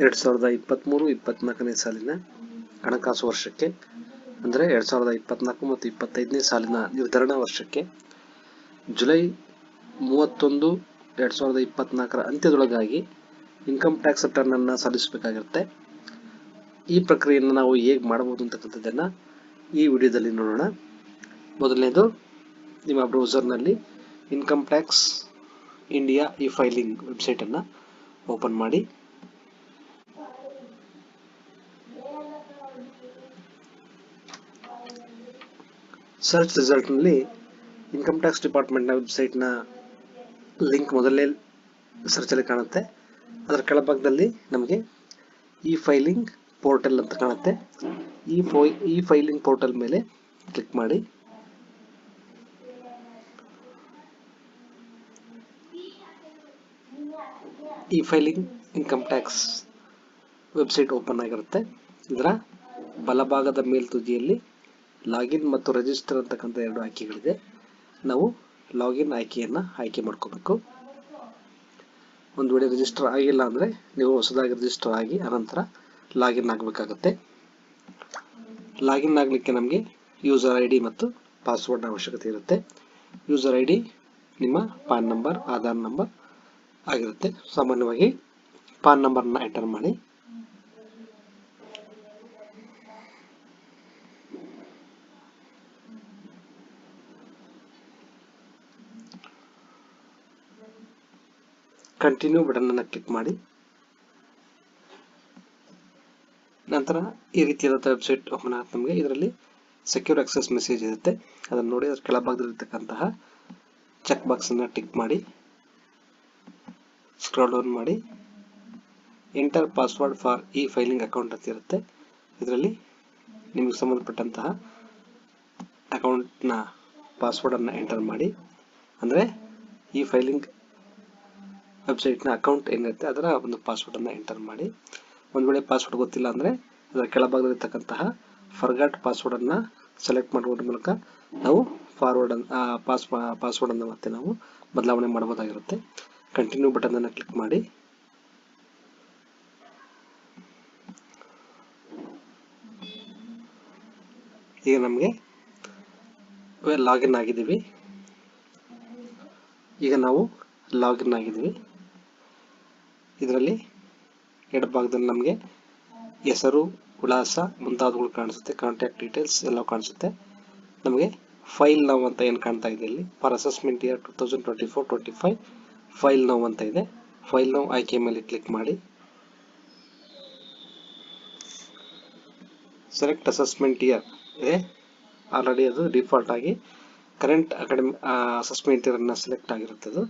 ಎರಡು ಸಾವಿರದ ಇಪ್ಪತ್ತ್ಮೂರು ಇಪ್ಪತ್ತ್ನಾಲ್ಕನೇ ಸಾಲಿನ ಹಣಕಾಸು ವರ್ಷಕ್ಕೆ, ಅಂದರೆ ಎರಡ್ ಸಾವಿರದ ಇಪ್ಪತ್ತ್ನಾಲ್ಕು ಮತ್ತು ಇಪ್ಪತ್ತೈದನೇ ಸಾಲಿನ ನಿರ್ಧರಣಾ ವರ್ಷಕ್ಕೆ, ಜುಲೈ ಮೂವತ್ತೊಂದು ಎರಡ್ ಸಾವಿರದ ಇಪ್ಪತ್ತ್ನಾಲ್ಕರ ಅಂತ್ಯದೊಳಗಾಗಿ ಇನ್ಕಮ್ ಟ್ಯಾಕ್ಸ್ ರಿಟರ್ನನ್ನು ಸಲ್ಲಿಸಬೇಕಾಗಿರುತ್ತೆ. ಈ ಪ್ರಕ್ರಿಯೆಯನ್ನು ನಾವು ಹೇಗೆ ಮಾಡಬಹುದು ಅಂತಕ್ಕಂಥದ್ದನ್ನು ಈ ವಿಡಿಯೋದಲ್ಲಿ ನೋಡೋಣ. ಮೊದಲನೇದು, ನಿಮ್ಮ ಬ್ರೌಸರ್ನಲ್ಲಿ income tax India e filing ವೆಬ್ಸೈಟನ್ನು open ಮಾಡಿ. ಸರ್ಚ್ ರಿಸಲ್ಟ್ನಲ್ಲಿ ಇನ್ಕಮ್ ಟ್ಯಾಕ್ಸ್ ಡಿಪಾರ್ಟ್ಮೆಂಟ್ನ ವೆಬ್ಸೈಟ್ನ ಲಿಂಕ್ ಮೊದಲೇ ಸರ್ಚಲ್ಲಿ ಕಾಣುತ್ತೆ. ಅದರ ಕೆಳಭಾಗದಲ್ಲಿ ನಮಗೆ ಇ ಫೈಲಿಂಗ್ ಪೋರ್ಟಲ್ ಅಂತ ಕಾಣುತ್ತೆ. ಈ ಫೈ ಇ ಫೈಲಿಂಗ್ ಪೋರ್ಟಲ್ ಮೇಲೆ ಕ್ಲಿಕ್ ಮಾಡಿ. E filing income tax website open ಆಗಿರುತ್ತೆ. ಇದರ ಬಲಭಾಗದ ಮೇಲ್ತುದಿಯಲ್ಲಿ ಲಾಗಿನ್ ಮತ್ತು ರಿಜಿಸ್ಟರ್ ಅಂತಕ್ಕಂಥ ಎರಡು ಆಯ್ಕೆಗಳಿದೆ. ನಾವು ಲಾಗಿನ್ ಆಯ್ಕೆಯನ್ನು ಆಯ್ಕೆ ಮಾಡ್ಕೋಬೇಕು. ಒಂದು ವೇಳೆ ರಿಜಿಸ್ಟರ್ ಆಗಿಲ್ಲ ಅಂದರೆ ನೀವು ಹೊಸದಾಗಿ ರಿಜಿಸ್ಟರ್ ಆಗಿ ಅನಂತರ ಲಾಗಿನ್ ಆಗಬೇಕಾಗತ್ತೆ. ಲಾಗಿನ್ ಆಗಲಿಕ್ಕೆ ನಮಗೆ ಯೂಸರ್ ಐ ಡಿ ಮತ್ತು ಪಾಸ್ವರ್ಡ್ ಅವಶ್ಯಕತೆ ಇರುತ್ತೆ. ಯೂಸರ್ ಐ ಡಿ ನಿಮ್ಮ ಪಾನ್ ನಂಬರ್, ಆಧಾರ್ ನಂಬರ್ ಆಗಿರುತ್ತೆ. ಸಾಮಾನ್ಯವಾಗಿ ಪಾನ್ ನಂಬರ್ನ ಎಂಟರ್ ಮಾಡಿ ಕಂಟಿನ್ಯೂ ಬಟನ್ ಅನ್ನು ಕ್ಲಿಕ್ ಮಾಡಿ. ನಂತರ ಈ ರೀತಿಯಾದ ವೆಬ್ಸೈಟ್ ಓಪನ್ ಆಗುತ್ತೆ ನಮಗೆ. ಇದರಲ್ಲಿ ಸೆಕ್ಯೂರ್ ಆಕ್ಸೆಸ್ ಮೆಸೇಜ್ ಇರುತ್ತೆ. ಅದನ್ನು ನೋಡಿ ಅದರ ಕೆಳಭಾಗದಲ್ಲಿರ್ತಕ್ಕಂತಹ ಚೆಕ್ ಬಾಕ್ಸ್ ಅನ್ನು ಟಿಕ್ ಮಾಡಿ. ಸ್ಕ್ರಾಲ್ ಡೌನ್ ಮಾಡಿ. Enter password for e filing account ಅಂತ ಇರುತ್ತೆ. ಇದರಲ್ಲಿ ನಿಮಗೆ ಸಂಬಂಧಪಟ್ಟಂತಹ ಅಕೌಂಟ್ನ ಪಾಸ್ವರ್ಡನ್ನು ಎಂಟರ್ ಮಾಡಿ. ಅಂದರೆ ಈ ಫೈಲಿಂಗ್ ವೆಬ್ಸೈಟ್ನ ಅಕೌಂಟ್ ಏನಿರುತ್ತೆ ಅದರ ಒಂದು ಪಾಸ್ವರ್ಡನ್ನು ಎಂಟರ್ ಮಾಡಿ. ಒಂದು ವೇಳೆ ಪಾಸ್ವರ್ಡ್ ಗೊತ್ತಿಲ್ಲ ಅಂದ್ರೆ ಅದರ ಕೆಳಭಾಗದಲ್ಲಿರ್ತಕ್ಕಂತಹ ಫರ್ಗಾಟ್ ಪಾಸ್ವರ್ಡನ್ನು ಸೆಲೆಕ್ಟ್ ಮಾಡುವುದರ ಮೂಲಕ ನಾವು ಫಾರ್ವರ್ಡ್ ಪಾಸ್ ಪಾಸ್ವರ್ಡನ್ನು ಮತ್ತೆ ನಾವು ಬದಲಾವಣೆ ಮಾಡಬಹುದಾಗಿರುತ್ತೆ ಕಂಟಿನ್ಯೂ ಬಟನನ್ನು ಕ್ಲಿಕ್ ಮಾಡಿ. ಈಗ ನಮಗೆ ಲಾಗಿನ್ ಆಗಿದ್ದೀವಿ. ಈಗ ನಾವು ಲಾಗಿನ್ ಆಗಿದ್ದೀವಿ. ಇದರಲ್ಲಿ ಎಡಭಾಗದಲ್ಲಿ ನಮಗೆ ಹೆಸರು ವಿಳಾಸ ಮುಂತಾದವುಗಳು ಕಾಣಿಸುತ್ತೆ. ಕಾಂಟ್ಯಾಕ್ಟ್ ಡೀಟೇಲ್ಸ್ ಎಲ್ಲ ಕಾಣಿಸುತ್ತೆ. ನಮಗೆ ಫೈಲ್ ನೌ ಅಂತ ಏನು ಕಾಣ್ತಾ ಇದೆ ಇಲ್ಲಿ? For assessment year two thousand twenty four twenty five file now ಅಂತ ಇದೆ. ಫೈಲ್ ನೌ ಆಯ್ಕೆ ಮೇಲೆ ಕ್ಲಿಕ್ ಮಾಡಿ. ಸೆಲೆಕ್ಟ್ ಅಸೆಸ್ಮೆಂಟ್ ಇಯರ್ ಇದೆ. ಆಲ್ರೆಡಿ ಅದು ಡಿಫಾಲ್ಟ್ ಆಗಿ ಕರೆಂಟ್ ಅಕಾಡೆಮಿ ಅಸೆಸ್ಮೆಂಟ್ ಇಯರನ್ನು ಸೆಲೆಕ್ಟ್ ಆಗಿರುತ್ತೆ ಅದು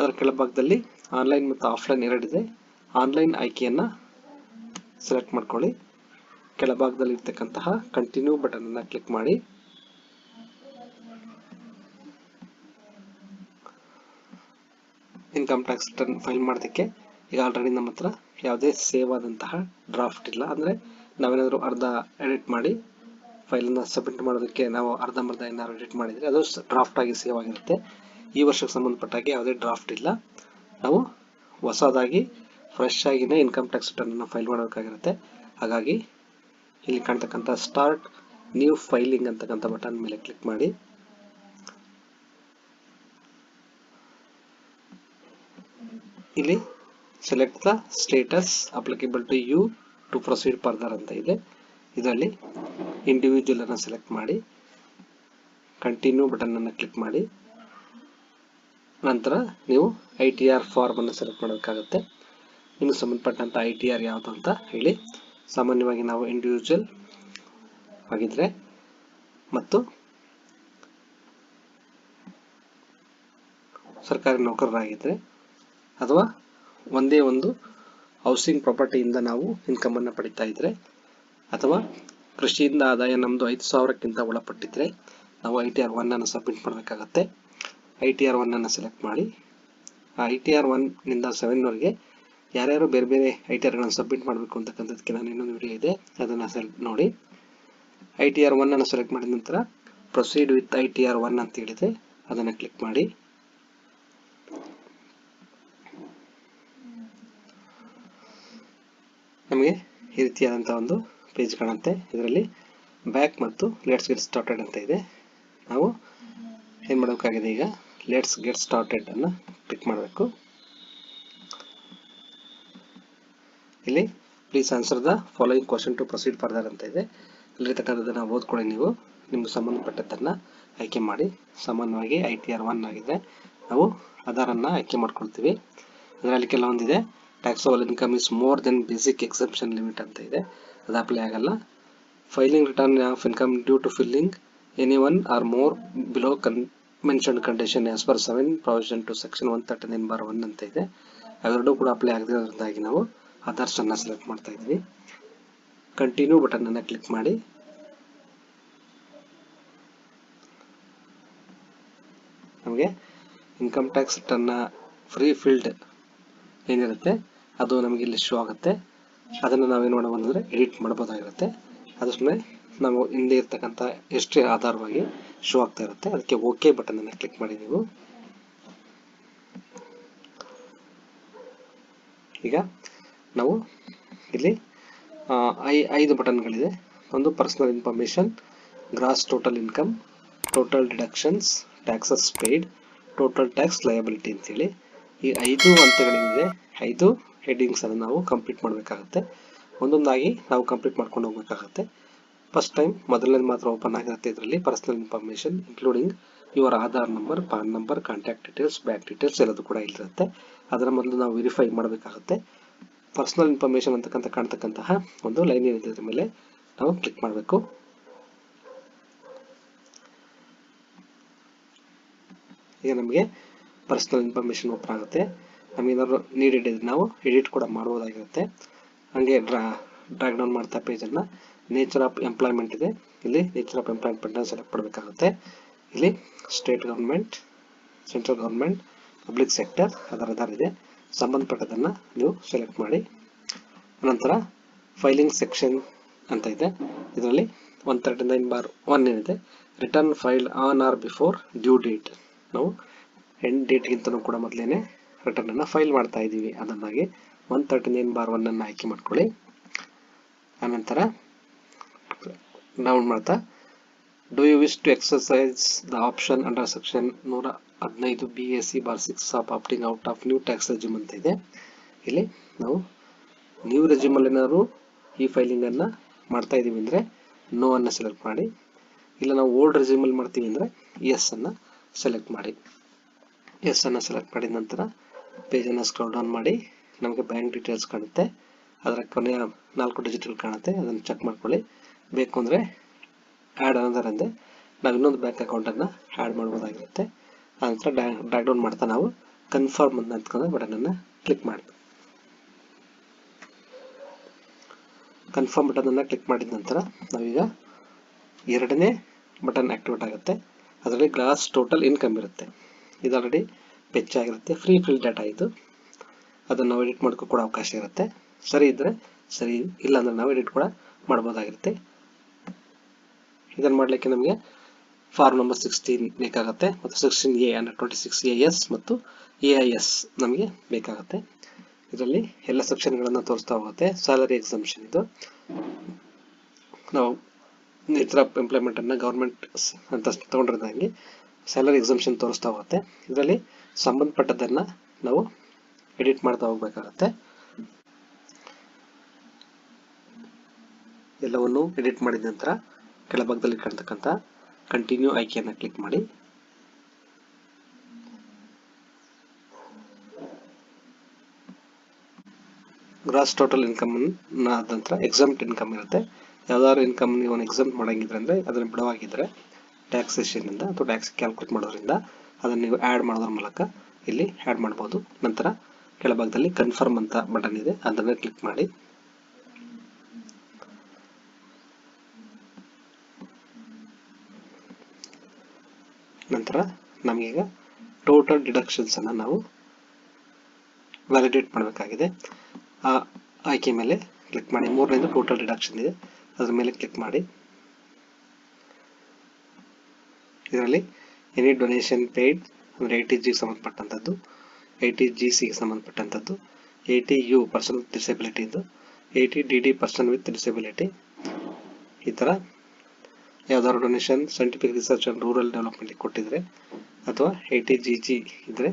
ಅದರ ಕೆಳಭಾಗದಲ್ಲಿ ಆನ್ಲೈನ್ ಮತ್ತು ಆಫ್ಲೈನ್ ಎರಡಿದೆ ಆನ್ಲೈನ್ ಆಯ್ಕೆಯನ್ನು ಸೆಲೆಕ್ಟ್ ಮಾಡ್ಕೊಳ್ಳಿ. ಕೆಳಭಾಗದಲ್ಲಿ ಇರ್ತಕ್ಕಂತಹ ಕಂಟಿನ್ಯೂ ಬಟನ್ ಅನ್ನು ಕ್ಲಿಕ್ ಮಾಡಿ. ಇನ್ಕಮ್ ಟ್ಯಾಕ್ಸ್ ರಿಟರ್ನ್ ಫೈಲ್ ಮಾಡೋದಕ್ಕೆ ಈಗ ಆಲ್ರೆಡಿ ನಮ್ಮ ಹತ್ರ ಯಾವುದೇ ಸೇವ್ ಆದಂತಹ ಡ್ರಾಫ್ಟ್ ಇಲ್ಲ. ಅಂದರೆ ನಾವೇನಾದರೂ ಅರ್ಧ ಎಡಿಟ್ ಮಾಡಿ ಫೈಲನ್ನು ಸಬ್ಮಿಟ್ ಮಾಡೋದಕ್ಕೆ ನಾವು ಅರ್ಧಂಬರ್ಧ ಏನಾದ್ರು ಎಡಿಟ್ ಮಾಡಿದರೆ ಅದು ಡ್ರಾಫ್ಟ್ ಆಗಿ ಸೇವ್ ಆಗಿರುತ್ತೆ. ಈ ವರ್ಷಕ್ಕೆ ಸಂಬಂಧಪಟ್ಟಾಗೆ ಯಾವುದೇ ಡ್ರಾಫ್ಟ್ ಇಲ್ಲ. ನಾವು ಹೊಸದಾಗಿ ಫ್ರೆಶ್ ಆಗಿನೇ ಇನ್ಕಮ್ ಟ್ಯಾಕ್ಸ್ ರಿಟರ್ನನ್ನು ಫೈಲ್ ಮಾಡಬೇಕಾಗಿರುತ್ತೆ. ಹಾಗಾಗಿ, ಇಲ್ಲಿ ಕಾಣ್ತಕ್ಕಂಥ ಸ್ಟಾರ್ಟ್ ನ್ಯೂ ಫೈಲಿಂಗ್ ಅಂತಕ್ಕಂಥ ಬಟನ್ ಮೇಲೆ ಕ್ಲಿಕ್ ಮಾಡಿ. ಇಲ್ಲಿ select the status applicable to you to proceed further ಅಂತ ಇದೆ. ಇದರಲ್ಲಿ ಇಂಡಿವಿಜುವಲ್ ಅನ್ನು ಸೆಲೆಕ್ಟ್ ಮಾಡಿ. ಕಂಟಿನ್ಯೂ ಬಟನ್ ಅನ್ನು ಕ್ಲಿಕ್ ಮಾಡಿ. ನಂತರ ನೀವು ಐ ಟಿ ಆರ್ ಫಾರ್ಮ್ ಅನ್ನು ಸೆಲೆಕ್ಟ್ ಮಾಡಬೇಕಾಗುತ್ತೆ. ನಿಮಗೆ ಸಂಬಂಧಪಟ್ಟಂಥ ಐ ಟಿ ಆರ್ ಯಾವುದು ಅಂತ ಹೇಳಿ. ಸಾಮಾನ್ಯವಾಗಿ ನಾವು ಇಂಡಿವಿಜುವಲ್ ಆಗಿದ್ರೆ ಮತ್ತು ಸರ್ಕಾರಿ ನೌಕರರಾಗಿದ್ದರೆ ಅಥವಾ ಒಂದೇ ಒಂದು ಹೌಸಿಂಗ್ ಪ್ರಾಪರ್ಟಿಯಿಂದ ನಾವು ಇನ್ಕಮನ್ನು ಪಡಿತಾ ಇದ್ದರೆ ಅಥವಾ ಕೃಷಿಯಿಂದ ಆದಾಯ ನಮ್ಮದು ಐದು ಸಾವಿರಕ್ಕಿಂತ ಒಳಪಟ್ಟಿದ್ದರೆ ನಾವು ಐ ಟಿ ಆರ್ ಒನ್ನನ್ನು ಸಬ್ಮಿಟ್ ಮಾಡಬೇಕಾಗತ್ತೆ. ಐ ಟಿ ಆರ್ ಒನ್ನನ್ನು ಸೆಲೆಕ್ಟ್ ಮಾಡಿ, ಆ ಐ ಟಿ ಆರ್ ಒನ್ನಿಂದ ಸೆವೆನ್ವರೆಗೆ ಯಾರ್ಯಾರು ಬೇರೆ ಬೇರೆ ಐ ಟಿ ಆರ್ಗಳನ್ನು ಸಬ್ಮಿಟ್ ಮಾಡಬೇಕು ಅಂತಕ್ಕಂಥದ್ದಕ್ಕೆ ನಾನು ಇನ್ನೊಂದು ವಿಡಿಯೋ ಇದೆ, ಅದನ್ನು ಸೆಲೆಕ್ಟ್ ನೋಡಿ. ಐ ಟಿ ಆರ್ ಒನ್ನನ್ನು ಸೆಲೆಕ್ಟ್ ಮಾಡಿದ ನಂತರ proceed with I T R one ಅಂತ ಹೇಳಿದೆ ಅದನ್ನು ಕ್ಲಿಕ್ ಮಾಡಿ. ನಮಗೆ ಈ ರೀತಿಯಾದಂಥ ಒಂದು ಪೇಜ್ ಕಾಣುತ್ತೆ. ಇದರಲ್ಲಿ ಬ್ಯಾಕ್ ಮತ್ತು ಲೆಟ್ಸ್ ಗೆಟ್ ಸ್ಟಾರ್ಟೆಡ್ ಅಂತ ಇದೆ. ನಾವು ಏನು ಮಾಡಬೇಕಾಗಿದೆ ಈಗ? ಲೆಟ್ಸ್ ಗೆಟ್ ಸ್ಟಾರ್ಟೆಡ್ ಅನ್ನು ಕ್ಲಿಕ್ ಮಾಡಬೇಕು. ಇಲ್ಲಿ please answer the following question to proceed further ಅಂತ ಇದೆ. ಇಲ್ಲಿರ್ತಕ್ಕಂಥದ್ದನ್ನು ಓದ್ಕೊಳ್ಳಿ ನೀವು. ನಿಮ್ಗೆ ಸಂಬಂಧಪಟ್ಟದ್ದನ್ನು ಆಯ್ಕೆ ಮಾಡಿ. ಸಾಮಾನ್ಯವಾಗಿ ಐ ಟಿ ಆರ್ ಒನ್ ಆಗಿದೆ. ನಾವು ಆಧಾರನ್ನು ಆಯ್ಕೆ ಮಾಡ್ಕೊಳ್ತೀವಿ. ಅದರಲ್ಲಿ ಕೆಲವೊಂದಿದೆ. Tax all income is more than basic exception limit ಅಂತ ಇದೆ. ಅದು ಅಪ್ಲೈ ಆಗಲ್ಲ. Filing return of income due to filling any one or more below ಕನ್ mentioned condition as per seven provision to section one thirty nine bar one ಅಂತ ಇದೆ. ಅವೆರಡೂ ಕೂಡ apply ಆಗದಿರೋದ್ರಿಂದಾಗಿ ನಾವು ಅದರ್ಸ್ ಅನ್ನ ಸೆಲೆಕ್ಟ್ ಮಾಡ್ತಾ ಇದ್ವಿ. ಕಂಟಿನ್ಯೂ ಬಟನ್ ಅನ್ನ ಕ್ಲಿಕ್ ಮಾಡಿ. ನಮಗೆ income tax return free field ಏನಿರುತ್ತೆ, ಅದು ನಮಗೆ ಇಲ್ಲಿ ಶೋ ಆಗುತ್ತೆ. ಅದನ್ನು ನಾವೇನು ಮಾಡಬಹುದು ಅಂದರೆ ಎಡಿಟ್ ಮಾಡ್ಬೋದಾಗಿರುತ್ತೆ. ಅದು ಸುಮ್ಮನೆ ನಾವು ಹಿಂದೆ ಇರ್ತಕ್ಕಂಥ ಹಿಸ್ಟ್ರಿ ಆಧಾರವಾಗಿ ಶೋ ಆಗ್ತಾ ಇರುತ್ತೆ. ಅದಕ್ಕೆ ಓಕೆ ಬಟನ್ ಅನ್ನು ಕ್ಲಿಕ್ ಮಾಡಿ ನೀವು. ಈಗ ನಾವು ಇಲ್ಲಿ ಐ, ಐದು ಬಟನ್ಗಳಿದೆ. ಒಂದು personal information gross total income total deductions taxes paid total tax liability ಅಂತೇಳಿ. ಈ ಐದು ಹಂತಗಳೇನಿದೆ ಐದು ಹೆಡ್ಡಿಂಗ್ಸನ್ನು ನಾವು ಕಂಪ್ಲೀಟ್ ಮಾಡಬೇಕಾಗುತ್ತೆ. ಒಂದೊಂದಾಗಿ ನಾವು ಕಂಪ್ಲೀಟ್ ಮಾಡ್ಕೊಂಡು ಹೋಗ್ಬೇಕಾಗುತ್ತೆ. ಫಸ್ಟ್ ಟೈಮ್ ಮೊದಲನೇ ಮಾತ್ರ ಓಪನ್ ಆಗಿರುತ್ತೆ ಇದರಲ್ಲಿ personal information including your Aadhaar number PAN number contact details bank details ಎಲ್ಲದು ಕೂಡ ಇಲ್ಲಿರುತ್ತೆ. ಅದರ ಮೊದಲು ನಾವು ವೆರಿಫೈ ಮಾಡಬೇಕಾಗುತ್ತೆ. ಪರ್ಸನಲ್ ಇನ್ಫಾರ್ಮೇಷನ್ ಅಂತಕ್ಕಂಥ, ಕಾಣ್ತಕ್ಕಂತಹ ಒಂದು ಲೈನ್ ಏನಿದೆ ಅದ್ರ ಮೇಲೆ ನಾವು ಕ್ಲಿಕ್ ಮಾಡಬೇಕು. ಈಗ ನಮಗೆ ಪರ್ಸನಲ್ ಇನ್ಫಾರ್ಮೇಷನ್ ಓಪನ್ ಆಗುತ್ತೆ. ನೀಡಿಡಿದ್ರೆ ಇದ್ರೆ ನಾವು ಎಡಿಟ್ ಕೂಡ ಮಾಡಬಹುದಾಗಿರುತ್ತೆ ಹಂಗೆ ಡ್ರಾ ಡ್ರಾಗ್ ಡೌನ್ ಮಾಡ್ತಾ ಪೇಜನ್ನು ನೇಚರ್ ಆಫ್ ಎಂಪ್ಲಾಯ್ಮೆಂಟ್ ಇದೆ. ಇಲ್ಲಿ ನೇಚರ್ ಆಫ್ ಎಂಪ್ಲಾಯ್ಮೆಂಟ್ನ ಸೆಲೆಕ್ಟ್ ಮಾಡಬೇಕಾಗುತ್ತೆ. ಇಲ್ಲಿ state government central government public sector ಅದರ ಆಧಾರ ಇದೆ. ಸಂಬಂಧಪಟ್ಟದನ್ನ ನೀವು ಸೆಲೆಕ್ಟ್ ಮಾಡಿ. ನಂತರ ಫೈಲಿಂಗ್ ಸೆಕ್ಷನ್ ಅಂತ ಇದೆ. ಇದರಲ್ಲಿ one thirty nine bar one ಏನಿದೆ. Return file on or before due date ನಾವು ಎಂಡ್ ಡೇಟ್ಗಿಂತನೂ ಕೂಡ ಮೊದಲೇನೆ ರಿಟರ್ನ್ ಅನ್ನು ಫೈಲ್ ಮಾಡ್ತಾ ಇದ್ದೀವಿ ಅದನ್ನಾಗಿ one thirty nine bar one ಅನ್ನು ಆಯ್ಕೆ ಮಾಡ್ಕೊಳ್ಳಿ. ಆನಂತರ ಡೌನ್ ಮಾಡ್ತಾ do you wish to exercise the option under section ನೂರ ಹದಿನೈದು B S C bar six of opting out of new tax resume ಅಂತ ಇದೆ. ಇಲ್ಲಿ ನಾವು ನ್ಯೂ ರೆಜ್ಯೂಮಲ್ಲಿ ಏನಾದ್ರು ಈ ಫೈಲಿಂಗನ್ನು ಮಾಡ್ತಾ ಇದ್ದೀವಿ ಅಂದರೆ ನೋ ಅನ್ನು ಸೆಲೆಕ್ಟ್ ಮಾಡಿ. ಇಲ್ಲ ನಾವು ಓಲ್ಡ್ ರೆಸ್ಯೂಮಲ್ಲಿ ಮಾಡ್ತೀವಿ ಅಂದರೆ ಎಸ್ ಅನ್ನು ಸೆಲೆಕ್ಟ್ ಮಾಡಿ. ಎಸ್ ಅನ್ನು ಸೆಲೆಕ್ಟ್ ಮಾಡಿದ ನಂತರ ಪೇಜನ್ನು ಸ್ಕ್ರೋಲ್ ಡೌನ್ ಮಾಡಿ, ನಮಗೆ ಬ್ಯಾಂಕ್ ಡೀಟೇಲ್ಸ್ ಕಾಣುತ್ತೆ. ಅದರ ಕೊನೆಯ ನಾಲ್ಕು ಡಿಜಿಟಲ್ ಕಾಣುತ್ತೆ. ಅದನ್ನು ಚೆಕ್ ಮಾಡ್ಕೊಳ್ಳಿ. ಬೇಕು ಅಂದರೆ ಆ್ಯಡ್ ಅನದರ್ ಅಂದರೆ ನಾವು ಇನ್ನೊಂದು ಬ್ಯಾಂಕ್ ಅಕೌಂಟನ್ನು ಆ್ಯಡ್ ಮಾಡ್ಬೋದಾಗಿರುತ್ತೆ. ಆನಂತರ ಡ್ರಾಗ್ ಡೌನ್ ಮಾಡ್ತಾ ನಾವು ಕನ್ಫರ್ಮ್ ಅಂತ ಬಟನ್ ಬಟನನ್ನು ಕ್ಲಿಕ್ ಮಾಡಿ. ಕನ್ಫರ್ಮ್ ಬಟನನ್ನು ಕ್ಲಿಕ್ ಮಾಡಿದ ನಂತರ ನಾವೀಗ ಎರಡನೇ ಬಟನ್ ಆಕ್ಟಿವೇಟ್ ಆಗುತ್ತೆ. ಅದರಲ್ಲಿ ಗ್ಲಾಸ್ ಟೋಟಲ್ ಇನ್ಕಮ್ ಇರುತ್ತೆ. ಇದು ಆಲ್ರೆಡಿ ಆಗಿರುತ್ತೆ. ಫ್ರೀ ಫಿಲ್ ಡಾಟಾ ಇದು. ಅದನ್ನು ನಾವು ಎಡಿಟ್ ಮಾಡೋಕ್ಕೂ ಕೂಡ ಅವಕಾಶ ಇರುತ್ತೆ. ಸರಿ ಇದ್ದರೆ ಸರಿ ಇಲ್ಲ ಅಂದರೆ ನಾವು ಎಡಿಟ್ ಕೂಡ ಮಾಡ್ಬೋದಾಗಿರುತ್ತೆ. ಇದನ್ನು ಮಾಡಲಿಕ್ಕೆ ನಮಗೆ ಫಾರ್ಮ್ ನಂಬರ್ ಸಿಕ್ಸ್ಟೀನ್ ಬೇಕಾಗುತ್ತೆ ಮತ್ತು ಸಿಕ್ಸ್ಟೀನ್ ಎ ಅಂದರೆ ಟ್ವೆಂಟಿ ಸಿಕ್ಸ್ ಎ ಎಸ್ ಮತ್ತು ಎ ಐ ಎಸ್ ನಮಗೆ ಬೇಕಾಗುತ್ತೆ. ಇದರಲ್ಲಿ ಎಲ್ಲ ಸೆಕ್ಷನ್ಗಳನ್ನು ತೋರಿಸ್ತಾ ಹೋಗುತ್ತೆ ಸ್ಯಾಲರಿ ಎಕ್ಸಾಮಿಷನ್ ಇದು. ನಾವು ನೇಚರ್ ಆಫ್ ಎಂಪ್ಲಾಯ್ಮೆಂಟನ್ನು ಗೌರ್ಮೆಂಟ್ ಅಂತ ತಗೊಂಡಿರೋದಾಗಿ ಸ್ಯಾಲರಿ ಎಕ್ಸಾಮಿಷನ್ ತೋರಿಸ್ತಾ ಹೋಗುತ್ತೆ. ಇದರಲ್ಲಿ ಸಂಬಂಧಪಟ್ಟದನ್ನು ನಾವು ಎಡಿಟ್ ಮಾಡ್ತಾ ಹೋಗ್ಬೇಕಾಗತ್ತೆ. ಎಲ್ಲವನ್ನು ಎಡಿಟ್ ಮಾಡಿದ ನಂತರ ಕೆಳಭಾಗದಲ್ಲಿ ಕಾಣ್ತಕ್ಕಂಥ ಕಂಟಿನ್ಯೂ ಆಯ್ಕೆಯನ್ನು ಕ್ಲಿಕ್ ಮಾಡಿ. ಗ್ರಾಸ್ ಟೋಟಲ್ ಇನ್ಕಮ್ ಆದ ನಂತರ ಎಕ್ಸಾಮ್ಟ್ ಇನ್ಕಮ್ ಇರುತ್ತೆ. ಯಾವ್ದಾದ್ರು ಇನ್ಕಮ್ ನೀವು ಎಕ್ಸಾಮ್ ಮಾಡಂಗಿದ್ರೆ ಅಂದರೆ ಅದನ್ನು ಟ್ಯಾಕ್ಸೇಷನ್ ಇಂದ ಅಥವಾ ಟ್ಯಾಕ್ಸ್ ಕ್ಯಾಲ್ಕುಲೇಟ್ ಮಾಡೋದ್ರಿಂದ ಅದನ್ನ ನೀವು ಆ್ಯಡ್ ಮಾಡೋದ್ರ ಮೂಲಕ ಇಲ್ಲಿ ಆ್ಯಡ್ ಮಾಡ್ಬೋದು. ನಂತರ ಕೆಳಭಾಗದಲ್ಲಿ ಕನ್ಫರ್ಮ್ ಅಂತ ಬಟನ್ ಇದೆ. ಅದನ್ನ ಕ್ಲಿಕ್ ಮಾಡಿ. ನಂತರ ನಮಗೀಗ ಟೋಟಲ್ ಡಿಡಕ್ಷನ್ಸ್ ಅನ್ನು ನಾವು ವ್ಯಾಲಿಡೇಟ್ ಮಾಡಬೇಕಾಗಿದೆ. ಆ ಆಯ್ಕೆ ಮೇಲೆ ಕ್ಲಿಕ್ ಮಾಡಿ. ಮೂರನೇದು ಟೋಟಲ್ ಡಿಡಕ್ಷನ್ ಇದೆ. ಅದ್ರ ಮೇಲೆ ಕ್ಲಿಕ್ ಮಾಡಿ. ಇದರಲ್ಲಿ ಎನಿ ಡೊನೇಷನ್ ಪೇಯ್ಡ್ ಅಂದರೆ ಏಟಿ ಜಿಗೆ ಸಂಬಂಧಪಟ್ಟಂಥದ್ದು ಜಿ ಟಿ ಜಿ ಸಿಗೆ ಸಂಬಂಧಪಟ್ಟಂಥದ್ದು ಎ ಟಿ ಯು ಇದು ಡಿಸಬಿಲಿಟಿದು eighty D D person with disability ಈ ಥರ ಯಾವ್ದಾದ್ರು donation scientific research and rural development ಕೊಟ್ಟಿದ್ರೆ, ಅಥವಾ ಎ ಟಿ ಜಿ ಜಿ ಇದ್ರೆ,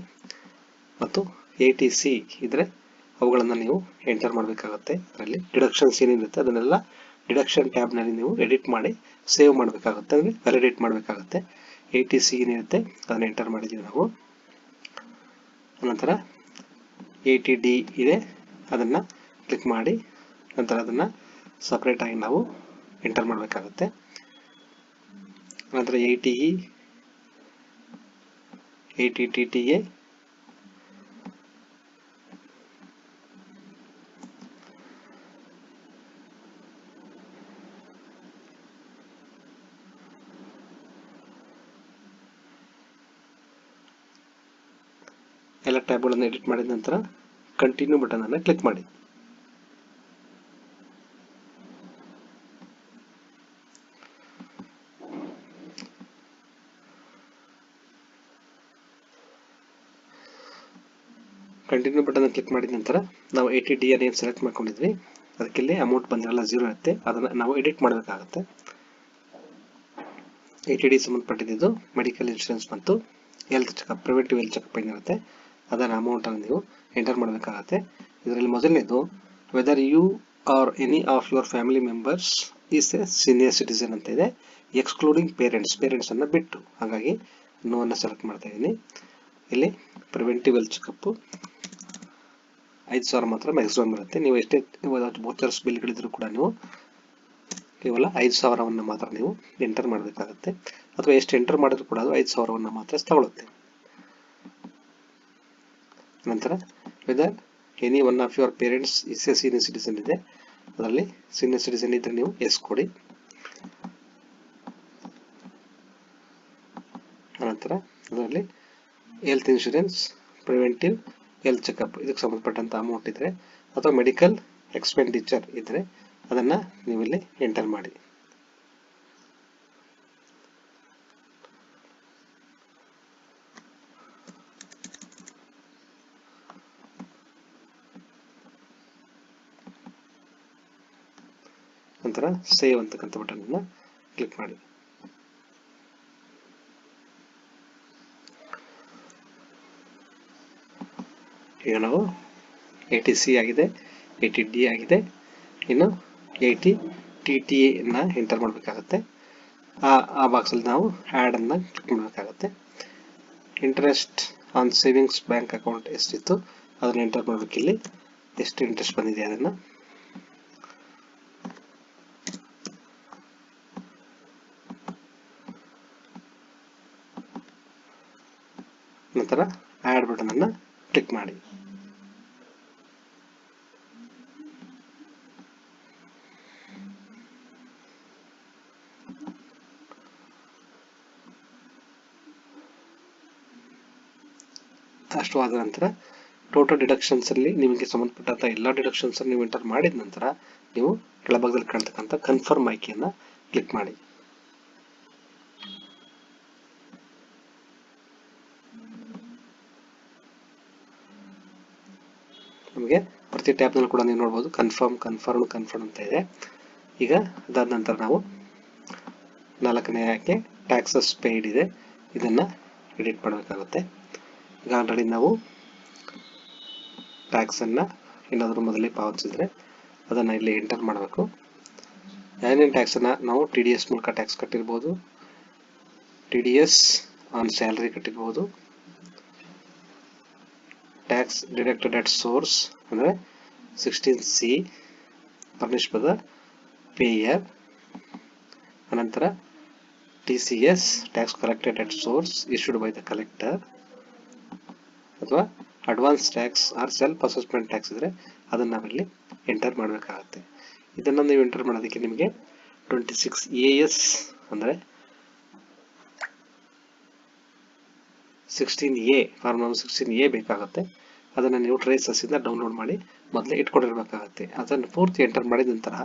ಮತ್ತು ಎ ಟಿ ಸಿ ಇದ್ರೆ, ಅವುಗಳನ್ನು ನೀವು ಎಂಟರ್ ಮಾಡಬೇಕಾಗುತ್ತೆ. ಅದರಲ್ಲಿ ಡಿಡಕ್ಷನ್ಸ್ ಏನಿರುತ್ತೆ, ಅದನ್ನೆಲ್ಲ ಡಿಡಕ್ಷನ್ ಟ್ಯಾಬ್ನಲ್ಲಿ ನೀವು ಎಡಿಟ್ ಮಾಡಿ ಸೇವ್ ಮಾಡಬೇಕಾಗುತ್ತೆ. ಅಂದರೆ ವ್ಯಾಲಿಡೇಟ್ ಮಾಡಬೇಕಾಗುತ್ತೆ. ಎ ಟಿ ಸಿ ಏನಿರುತ್ತೆ, ಅದನ್ನು ಎಂಟರ್ ಮಾಡಿದ್ದೀವಿ ನಾವು. ನಂತರ ಎ ಟಿ ಡಿ ಇದೆ, ಅದನ್ನು ಕ್ಲಿಕ್ ಮಾಡಿ, ನಂತರ ಅದನ್ನು ಸಪ್ರೇಟಾಗಿ ನಾವು ಎಂಟರ್ ಮಾಡಬೇಕಾಗುತ್ತೆ. ನಂತರ A T E A T T A ಎಲ್ಲ ಟ್ಯಾಬ್ಗಳನ್ನು ಎಡಿಟ್ ಮಾಡಿದ ನಂತರ ಕಂಟಿನ್ಯೂ ಬಟನ್ ಅನ್ನು ಕ್ಲಿಕ್ ಮಾಡಿ. ಕಂಟಿನ್ಯೂ ಬಟನ್ ಕ್ಲಿಕ್ ಮಾಡಿದ ನಂತರ ನಾವು ಏಯ್ಟಿ ಡಿ ಅನ್ನು ಏನು ಸೆಲೆಕ್ಟ್ ಮಾಡ್ಕೊಂಡಿದ್ವಿ. ಅದಕ್ಕೆ ಇಲ್ಲಿ ಅಮೌಂಟ್ ಬಂದಿರಲ್ಲ ಜೀರೋ ಇರುತ್ತೆ. ಅದನ್ನು ನಾವು ಎಡಿಟ್ ಮಾಡಬೇಕಾಗುತ್ತೆ. ಏಯ್ಟಿ ಡಿ ಸಂಬಂಧಪಟ್ಟಿದ್ದು ಮೆಡಿಕಲ್ ಇನ್ಶೂರೆನ್ಸ್ ಮತ್ತು health checkup preventive health checkup ಏನಿರುತ್ತೆ ಅದರ ಅಮೌಂಟನ್ನು ನೀವು ಎಂಟರ್ ಮಾಡಬೇಕಾಗುತ್ತೆ. ಇದರಲ್ಲಿ ಮೊದಲನೇದು whether you are any of your family members is a senior citizen ಅಂತ ಇದೆ. ಎಕ್ಸ್ಕ್ಲೂಡಿಂಗ್ ಪೇರೆಂಟ್ಸ್ ಪೇರೆಂಟ್ಸನ್ನು ಬಿಟ್ಟು. ಹಾಗಾಗಿ ನೋವನ್ನು ಸೆಲೆಕ್ಟ್ ಮಾಡ್ತಾ ಇದ್ದೀನಿ ಇಲ್ಲಿ ಪ್ರಿವೆಂಟಿವ್ ಹೆಲ್ತ್ ಚೆಕಪ್ಪು ಐದು ಸಾವಿರ ಮಾತ್ರ ಮ್ಯಾಕ್ಸಿಮಮ್ ಇರುತ್ತೆ. ನೀವು ಎಷ್ಟೇ ಬೋಚರ್ಸ್ ಬಿಲ್ಗಳಿದ್ರು ಕೂಡ ನೀವು ಕೇವಲ ಐದು ಸಾವಿರವನ್ನು ಮಾತ್ರ ನೀವು ಎಂಟರ್ ಮಾಡಬೇಕಾಗುತ್ತೆ. ಅಥವಾ ಎಷ್ಟು ಎಂಟರ್ ಮಾಡಿದ್ರು ಕೂಡ ಅದು ಐದು ಸಾವಿರವನ್ನು ಮಾತ್ರ ತಗೊಳುತ್ತೆ. ನಂತರ whether any one of your parents is a senior citizen ಇದೆ, ಅದರಲ್ಲಿ ಸೀನಿಯರ್ ಸಿಟಿಸನ್ ಇದ್ರೆ ನೀವು ಎಸ್ ಕೊಡಿ. ನಂತರ, ಅದರಲ್ಲಿ health insurance preventive health checkup ಇದಕ್ಕೆ ಸಂಬಂಧಪಟ್ಟಂತ ಅಮೌಂಟ್ ಇದ್ರೆ ಅಥವಾ ಮೆಡಿಕಲ್ ಎಕ್ಸ್ಪೆಂಡಿಚರ್ ಇದ್ರೆ ಅದನ್ನ ನೀವು ಇಲ್ಲಿ ಎಂಟರ್ ಮಾಡಿ. ನಂತರ ಸೇವ್ ಅಂತಕ್ಕಂಥ ಬಟನ್ ಅನ್ನು ಕ್ಲಿಕ್ ಮಾಡಿ. ಈಗ ನಾವು ಟಿ ಸಿ ಆಗಿದೆ ಏಟಿ ಡಿ ಆಗಿದೆ. ಇನ್ನು ಎ ಟಿ ಟಿ ಎನ್ನ ಎಂಟರ್ ಮಾಡಬೇಕಾಗುತ್ತೆ. ಆ ಆ ಬಾಕ್ಸಲ್ಲಿ ನಾವು ಆ್ಯಡನ್ನು ಕ್ಲಿಕ್ ಮಾಡಬೇಕಾಗುತ್ತೆ. Interest on savings bank account ಎಷ್ಟಿತ್ತು, ಅದನ್ನು ಎಂಟರ್ ಮಾಡಬೇಕಿಲ್ಲಿ ಎಷ್ಟು ಇಂಟ್ರೆಸ್ಟ್ ಬಂದಿದೆ ಅದನ್ನು. ನಂತರ ಆ್ಯಡ್ ಬಟನನ್ನು ಕ್ಲಿಕ್ ಮಾಡಿ. ಅಷ್ಟು ಆದ ನಂತರ ಟೋಟಲ್ ಡಿಡಕ್ಷನ್ಸ್ ಅಲ್ಲಿ ನಿಮಗೆ ಸಂಬಂಧಪಟ್ಟಂತ ಎಲ್ಲಾ ಡಿಡಕ್ಷನ್ಸ್ ನೀವು ಎಂಟರ್ ಮಾಡಿದ ನಂತರ ನೀವು ಕೆಳಭಾಗದಲ್ಲಿ ಕಾಣ್ತಕ್ಕಂಥ ಕನ್ಫರ್ಮ್ ಆಯ್ಕೆಯನ್ನ ಕ್ಲಿಕ್ ಮಾಡಿ. ನಮಗೆ ಪ್ರತಿ ಟ್ಯಾಬ್ನಲ್ಲಿ ಕೂಡ ನೀವು ನೋಡಬಹುದು ಕನ್ಫರ್ಮ್ ಕನ್ಫರ್ಮ್ ಕನ್ಫರ್ಮ್ ಅಂತ ಇದೆ. ಈಗ ಅದಾದ ನಂತರ ನಾವು ನಾಲ್ಕನೇ ಆಯ್ಕೆ ಟ್ಯಾಕ್ಸಸ್ ಪೇಯ್ಡ್ ಇದೆ. ಇದನ್ನ ಎಡಿಟ್ ಮಾಡಬೇಕಾಗುತ್ತೆ. ಈಗ ಆಲ್ರೆಡಿ ನಾವು ಟ್ಯಾಕ್ಸನ್ನು ಏನಾದರೂ ಮೊದಲೇ ಪಾವತಿಸಿದ್ರೆ ಅದನ್ನು ಇಲ್ಲಿ ಎಂಟರ್ ಮಾಡಬೇಕು. ಏನೇನು ಟ್ಯಾಕ್ಸನ್ನು ನಾವು ಟಿ ಡಿ ಎಸ್ ಮೂಲಕ tax ಕಟ್ಟಿರ್ಬೋದು. T D S on salary ಕಟ್ಟಿರ್ಬೋದು. Tax deducted at source ಅಂದರೆ sixteen C furnish by the payer ಅನಂತರ T C S tax collected at source issued by the collector ಅಥವಾ advance tax or self assessment tax ಇದ್ರೆ ಅದನ್ನ ನಾವಿಲ್ಲಿ enter ಮಾಡಬೇಕಾಗತ್ತೆ. ಇದನ್ನ ನೀವು enter ಮಾಡೋದಕ್ಕೆ ನಿಮಗೆ ಟ್ವೆಂಟಿ ಸಿಕ್ಸ್ ಎ ಎಸ್ ಅಂದರೆ sixteen A form number sixteen A ಬೇಕಾಗುತ್ತೆ. ಅದನ್ನು ನೀವು ಟ್ರೇಸಸ್ಸಿಂದ ಡೌನ್ಲೋಡ್ ಮಾಡಿ ಮೊದಲೇ ಇಟ್ಕೊಂಡಿರ್ಬೇಕಾಗತ್ತೆ. ಅದನ್ನು ಪೂರ್ತಿ ಎಂಟರ್ ಮಾಡಿದ ನಂತರ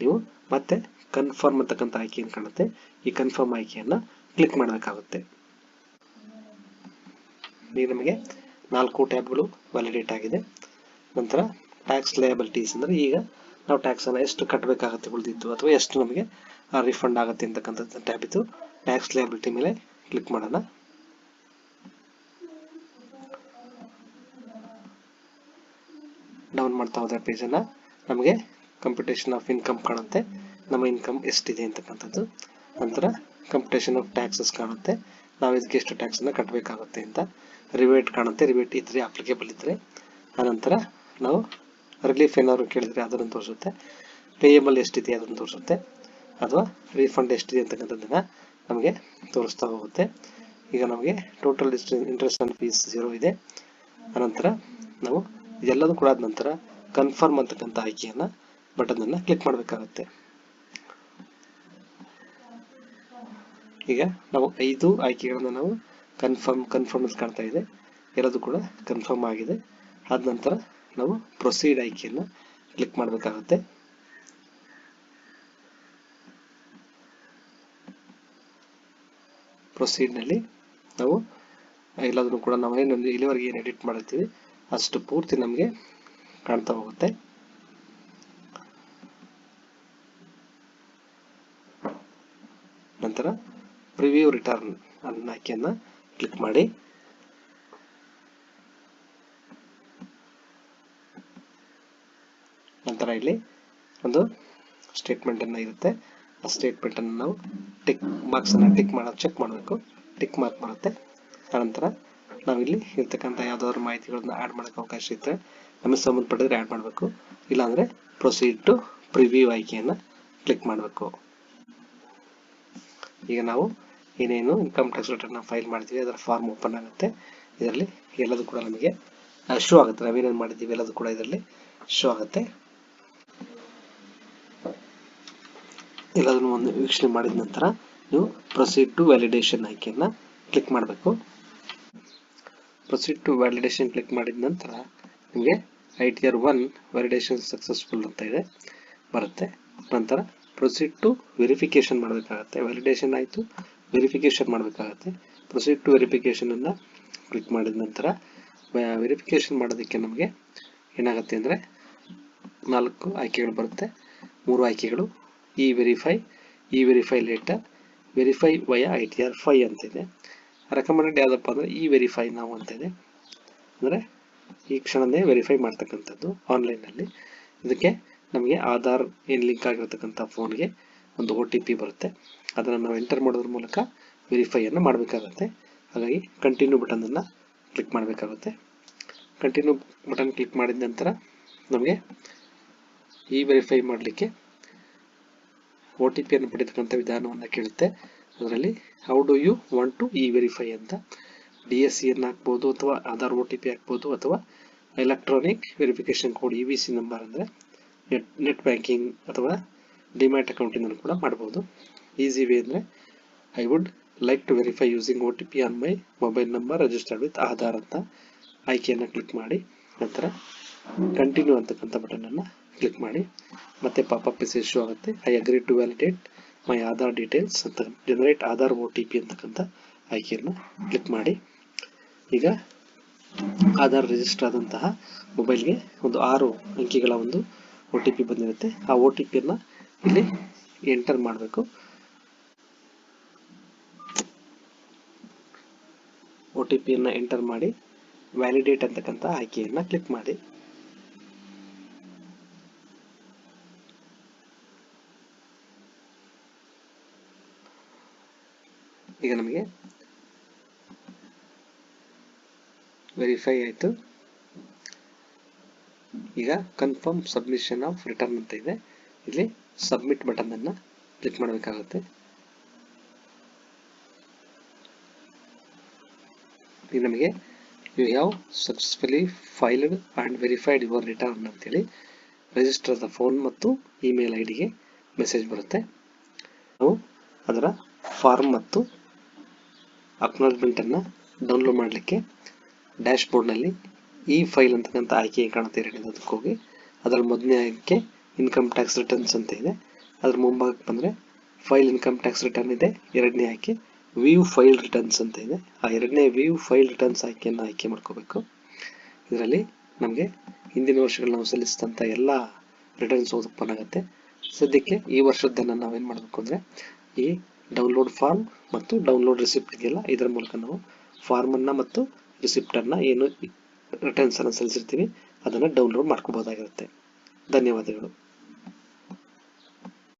ನೀವು ಮತ್ತೆ ಕನ್ಫರ್ಮ್ ಅಂತಕ್ಕಂಥ ಆಯ್ಕೆಯನ್ನು ಕಾಣುತ್ತೆ. ಈ ಕನ್ಫರ್ಮ್ ಆಯ್ಕೆಯನ್ನು ಕ್ಲಿಕ್ ಮಾಡಬೇಕಾಗುತ್ತೆ. ನೀವು ನಮಗೆ ನಾಲ್ಕು ಟ್ಯಾಬ್ಗಳು ವ್ಯಾಲಿಡೇಟ್ ಆಗಿದೆ. ನಂತರ ಟ್ಯಾಕ್ಸ್ ಲಯಬಿಲಿಟೀಸ್ ಅಂದರೆ ಈಗ ನಾವು ಟ್ಯಾಕ್ಸನ್ನು ಎಷ್ಟು ಕಟ್ಟಬೇಕಾಗತ್ತೆ ಉಳಿದಿದ್ದು ಅಥವಾ ಎಷ್ಟು ನಮಗೆ ರಿಫಂಡ್ ಆಗುತ್ತೆ ಅಂತಕ್ಕಂಥದ್ದು ಟ್ಯಾಬ್ ಇತ್ತು ಟ್ಯಾಕ್ಸ್ ಲಯಬಿಲಿಟಿ ಮೇಲೆ ಕ್ಲಿಕ್ ಮಾಡೋಣ. ಡೌನ್ ಮಾಡ್ತಾ ಹೋದ್ರೆ ಪೇಜನ್ನು ನಮಗೆ ಕಂಪ್ಯೂಟೇಷನ್ ಆಫ್ ಇನ್ಕಮ್ ಕಾಣುತ್ತೆ. ನಮ್ಮ ಇನ್ಕಮ್ ಎಷ್ಟಿದೆ ಅಂತಕ್ಕಂಥದ್ದು. ನಂತರ ಕಂಪ್ಯೂಟೇಷನ್ ಆಫ್ ಟ್ಯಾಕ್ಸಸ್ ಕಾಣುತ್ತೆ. ನಾವು ಇದಕ್ಕೆ ಎಷ್ಟು ಟ್ಯಾಕ್ಸನ್ನು ಕಟ್ಟಬೇಕಾಗುತ್ತೆ ಅಂತ. ರಿಬೇಟ್ ಕಾಣುತ್ತೆ ರಿಬೇಟ್ ಇದ್ರೆ ಅಪ್ಲಿಕೇಬಲ್ ಇದ್ರೆ. ಆನಂತರ ನಾವು ರಿಲೀಫ್ ಏನಾದ್ರು ಕೇಳಿದ್ರೆ ಅದನ್ನು ತೋರಿಸುತ್ತೆ. ಪೇಯಬಲ್ ಎಷ್ಟಿದೆ ಅದನ್ನು ತೋರಿಸುತ್ತೆ. ಅಥವಾ ರೀಫಂಡ್ ಎಷ್ಟಿದೆ ಅಂತಕ್ಕಂಥದ್ದನ್ನು ನಮಗೆ ತೋರಿಸ್ತಾ ಹೋಗುತ್ತೆ. ಈಗ ನಮಗೆ total interest and fees zero ಇದೆ. ಅನಂತರ ನಾವು ಇದೆಲ್ಲದೂ ಕೂಡ ಆದ ನಂತರ ಕನ್ಫರ್ಮ್ ಅಂತಕ್ಕಂಥ ಆಯ್ಕೆಯನ್ನು ಬಟನನ್ನು ಕ್ಲಿಕ್ ಮಾಡಬೇಕಾಗುತ್ತೆ. ಈಗ ನಾವು ಐದು ಆಯ್ಕೆಗಳನ್ನು ನಾವು ಕನ್ಫರ್ಮ್ ಕನ್ಫರ್ಮ್ ಅಂತ ಕಾಣ್ತಾ ಇದೆ. ಎಲ್ಲದು ಕೂಡ ಕನ್ಫರ್ಮ್ ಆಗಿದೆ. ಆದ ನಂತರ ನಾವು ಪ್ರೊಸೀಡ್ ಆಯ್ಕೆಯನ್ನು ಕ್ಲಿಕ್ ಮಾಡಬೇಕಾಗುತ್ತೆ. ಪ್ರೊಸೀಡ್ನಲ್ಲಿ ನಾವು ಎಲ್ಲದನ್ನು ಕೂಡ ನಾವು ಏನು ಇಲ್ಲಿವರೆಗೆ ಏನು ಎಡಿಟ್ ಮಾಡಿರ್ತೀವಿ, ಅಷ್ಟು ಪೂರ್ತಿ ನಮಗೆ ಕಾಣ್ತಾ ಹೋಗುತ್ತೆ. ನಂತರ ಪ್ರಿವ್ಯೂ ರಿಟರ್ನ್ ಅನ್ನ ಆಯ್ಕೆಯನ್ನು ಕ್ಲಿಕ್ ಮಾಡಿ. ನಂತರ ಇಲ್ಲಿ ಒಂದು ಸ್ಟೇಟ್ಮೆಂಟ್ ಅನ್ನ ಇರುತ್ತೆ. ಆ ಸ್ಟೇಟ್ಮೆಂಟ್ ಅನ್ನು ನಾವು ಟಿಕ್ ಮಾರ್ಕ್ಸ್ ಅನ್ನ ಟಿಕ್ ಮಾಡೋದು ಚೆಕ್ ಮಾಡಬೇಕು. ಟಿಕ್ ಮಾರ್ಕ್ ಮಾಡುತ್ತೆ. ಆನಂತರ ನಾವಿಲ್ಲಿ ಇರ್ತಕ್ಕಂಥ ಯಾವ್ದಾದ್ರು ಮಾಹಿತಿಗಳನ್ನ ಆಡ್ ಮಾಡೋಕೆ ಅವಕಾಶ ಇದ್ದರೆ ನಮಗೆ ಸಂಬಂಧಪಟ್ಟಿದ್ರೆ ಆಡ್ ಮಾಡಬೇಕು. ಇಲ್ಲಾಂದ್ರೆ ಪ್ರೊಸೀಡ್ ಟು ಪ್ರಿವ್ಯೂ ಆಯ್ಕೆಯನ್ನು ಕ್ಲಿಕ್ ಮಾಡಬೇಕು. ಈಗ ನಾವು ಏನೇನು ಇನ್ಕಮ್ ಟ್ಯಾಕ್ಸ್ ರಿಟರ್ನ್ ಫೈಲ್ ಮಾಡ್ತೀವಿ, ಅದರ ಫಾರ್ಮ್ ಓಪನ್ ಆಗುತ್ತೆ. ಇದರಲ್ಲಿ ಎಲ್ಲದೂ ಕೂಡ ನಮಗೆ ಶೋ ಆಗುತ್ತೆ. ನಾವೇನೇನು ಮಾಡಿದ್ದೀವಿ ಎಲ್ಲದೂ ಕೂಡ ಇದರಲ್ಲಿ ಶೋ ಆಗುತ್ತೆ. ಎಲ್ಲದನ್ನು ಒಂದು ವೀಕ್ಷಣೆ ಮಾಡಿದ ನಂತರ ನೀವು ಪ್ರೊಸೀಡ್ ಟು ವ್ಯಾಲಿಡೇಷನ್ ಆಯ್ಕೆಯನ್ನು ಕ್ಲಿಕ್ ಮಾಡಬೇಕು. ಪ್ರೊಸೀಡ್ ಟು ವ್ಯಾಲಿಡೇಷನ್ ಕ್ಲಿಕ್ ಮಾಡಿದ ನಂತರ ನಿಮಗೆ I T R one validation successful ಅಂತ ಇದೆ, ಬರುತ್ತೆ. ನಂತರ ಪ್ರೊಸೀಡ್ ಟು ವೆರಿಫಿಕೇಶನ್ ಮಾಡಬೇಕಾಗತ್ತೆ. ವ್ಯಾಲಿಡೇಷನ್ ಆಯಿತು. ವೆರಿಫಿಕೇಶನ್ ಮಾಡಬೇಕಾಗತ್ತೆ. ಪ್ರೊಸೀಡ್ ಟು ವೆರಿಫಿಕೇಶನನ್ನು ಕ್ಲಿಕ್ ಮಾಡಿದ ನಂತರ ವೆರಿಫಿಕೇಶನ್ ಮಾಡೋದಕ್ಕೆ ನಮಗೆ ಏನಾಗುತ್ತೆ ಅಂದರೆ ನಾಲ್ಕು ಆಯ್ಕೆಗಳು ಬರುತ್ತೆ. ಮೂರು ಆಯ್ಕೆಗಳು E verify E verify later verify via I T R V ಅಂತಿದೆ ರೆಕಮೆಂಡೆಡ್ ಯಾವುದಪ್ಪ ಅಂದರೆ ಇ ವೆರಿಫೈ ನಾವು ಅಂತಿದೆ ಅಂದರೆ ಈ ಕ್ಷಣನೇ ವೆರಿಫೈ ಮಾಡ್ತಕ್ಕಂಥದ್ದು ಆನ್ಲೈನಲ್ಲಿ ಇದಕ್ಕೆ ನಮಗೆ ಆಧಾರ್ ಏನು ಲಿಂಕ್ ಆಗಿರ್ತಕ್ಕಂಥ ಫೋನ್ಗೆ ಒಂದು ಒ ಟಿ ಪಿ ಬರುತ್ತೆ. ಅದನ್ನು ನಾವು ಎಂಟರ್ ಮಾಡೋದ್ರ ಮೂಲಕ ವೆರಿಫೈಯನ್ನು ಮಾಡಬೇಕಾಗತ್ತೆ. ಹಾಗಾಗಿ ಕಂಟಿನ್ಯೂ ಬಟನನ್ನು ಕ್ಲಿಕ್ ಮಾಡಬೇಕಾಗುತ್ತೆ. ಕಂಟಿನ್ಯೂ ಬಟನ್ ಕ್ಲಿಕ್ ಮಾಡಿದ ನಂತರ ನಮಗೆ ಈ ವೆರಿಫೈ ಮಾಡಲಿಕ್ಕೆ ಒ ಟಿ ಪಿಯನ್ನು ಪಡೆಯತಕ್ಕಂಥ ವಿಧಾನವನ್ನು ಕೇಳುತ್ತೆ. ಅದರಲ್ಲಿ how do you want to E verify ಅಂತ ಡಿ ಎಸ್ ಸಿಯನ್ನು ಹಾಕ್ಬೋದು ಅಥವಾ ಆಧಾರ್ ಒ ಟಿ ಪಿ ಹಾಕ್ಬೋದು ಅಥವಾ electronic verification code E V C number ಅಂದರೆ ನೆಟ್ ನೆಟ್ ಬ್ಯಾಂಕಿಂಗ್ ಅಥವಾ ಡಿಮ್ಯಾಟ್ ಅಕೌಂಟಿಂದ ಕೂಡ ಮಾಡ್ಬೋದು. ಈಸಿ ವೇ ಅಂದರೆ I would like to verify using O T P on my mobile number registered with Aadhaar ಅಂತ ಆಯ್ಕೆಯನ್ನು ಕ್ಲಿಕ್ ಮಾಡಿ. ನಂತರ ಕಂಟಿನ್ಯೂ ಅಂತಕ್ಕಂಥ ಬಟನನ್ನು ಕ್ಲಿಕ್ ಮಾಡಿ. ಮತ್ತೆ ಪಾಪಪ್ ಪಿಸ್ ಶೋ ಆಗುತ್ತೆ. I agree to validate my Aadhaar details ಅಂತ generate Aadhaar O T P ಅಂತಕ್ಕಂಥ ಆಯ್ಕೆಯನ್ನು ಕ್ಲಿಕ್ ಮಾಡಿ. ಈಗ ಆಧಾರ್ ರಿಜಿಸ್ಟರ್ ಆದಂತಹ ಮೊಬೈಲ್ಗೆ ಒಂದು ಆರು ಅಂಕಿಗಳ ಒಂದು ಒ ಟಿ ಪಿ ಬಂದಿರುತ್ತೆ. ಆ ಒ ಟಿ ಪಿಯನ್ನು ಇಲ್ಲಿ ಎಂಟರ್ ಮಾಡಬೇಕು. ಒ ಟಿ ಪಿಯನ್ನು ಎಂಟರ್ ಮಾಡಿ ವ್ಯಾಲಿಡೇಟ್ ಅಂತಕ್ಕಂಥ ಆಯ್ಕೆಯನ್ನ ಕ್ಲಿಕ್ ಮಾಡಿ. ಈಗ ನಮಗೆ ವೆರಿಫೈ ಆಯಿತು. ಈಗ ಕನ್ಫರ್ಮ್ ಸಬ್ಮಿಷನ್ ಆಫ್ ರಿಟರ್ನ್ ಅಂತ ಇದೆ. ಇಲ್ಲಿ ಸಬ್ಮಿಟ್ ಬಟನ್ ಅನ್ನ ಕ್ಲಿಕ್ ಮಾಡಬೇಕಾಗುತ್ತೆ. ಇಲ್ಲಿ ನಮಗೆ you have successfully filed and verified your return ಅಂತೇಳಿ ರಿಜಿಸ್ಟರ್ ದ ಫೋನ್ ಮತ್ತು ಇಮೇಲ್ ಐ ಡಿಗೆ ಮೆಸೇಜ್ ಬರುತ್ತೆ. ನಾವು ಅದರ ಫಾರ್ಮ್ ಮತ್ತು ಅಕ್ನಾಲಜ್ಮೆಂಟನ್ನು ಡೌನ್ಲೋಡ್ ಮಾಡಲಿಕ್ಕೆ ಡ್ಯಾಶ್ ಬೋರ್ಡ್ನಲ್ಲಿ ಈ ಫೈಲ್ ಅಂತಕ್ಕಂಥ ಆಯ್ಕೆ ಕಾಣುತ್ತೆ. ಎರಡನೇದಕ್ಕೆ ಹೋಗಿ ಅದರ ಮೊದಲನೇ ಆಯ್ಕೆ ಇನ್ಕಮ್ ಟ್ಯಾಕ್ಸ್ ರಿಟರ್ನ್ಸ್ ಅಂತ ಇದೆ. ಅದ್ರ ಮುಂಭಾಗಕ್ಕೆ ಬಂದರೆ ಫೈಲ್ ಇನ್ಕಮ್ ಟ್ಯಾಕ್ಸ್ ರಿಟರ್ನ್ ಇದೆ. ಎರಡನೇ ಆಯ್ಕೆ ವ್ಯೂ ಫೈಲ್ ರಿಟರ್ನ್ಸ್ ಅಂತ ಇದೆ. ಆ ಎರಡನೇ ವ್ಯೂ ಫೈಲ್ ರಿಟರ್ನ್ಸ್ ಆಯ್ಕೆಯನ್ನು ಆಯ್ಕೆ ಮಾಡ್ಕೋಬೇಕು. ಇದರಲ್ಲಿ ನಮಗೆ ಹಿಂದಿನ ವರ್ಷಗಳು ನಾವು ಸಲ್ಲಿಸಿದಂಥ ಎಲ್ಲ ರಿಟರ್ನ್ಸ್ ಓದಪ್ಪನ್ ಆಗುತ್ತೆ ಸದ್ಯಕ್ಕೆ ಈ ವರ್ಷದ್ದನ್ನು ನಾವೇನು ಮಾಡಬೇಕು ಅಂದರೆ ಈ ಡೌನ್ಲೋಡ್ ಫಾರ್ಮ್ ಮತ್ತು ಡೌನ್ಲೋಡ್ ರಿಸಿಪ್ಟ್ ಇದೆಯಲ್ಲ, ಇದರ ಮೂಲಕ ನಾವು ಫಾರ್ಮನ್ನು ಮತ್ತು ರಿಸಿಪ್ಟನ್ನು ಏನು ರಿಟರ್ನ್ಸನ್ನು ಸಲ್ಲಿಸಿರ್ತೀವಿ, ಅದನ್ನು ಡೌನ್ಲೋಡ್ ಮಾಡ್ಕೋಬೋದಾಗಿರುತ್ತೆ. ಧನ್ಯವಾದಗಳು.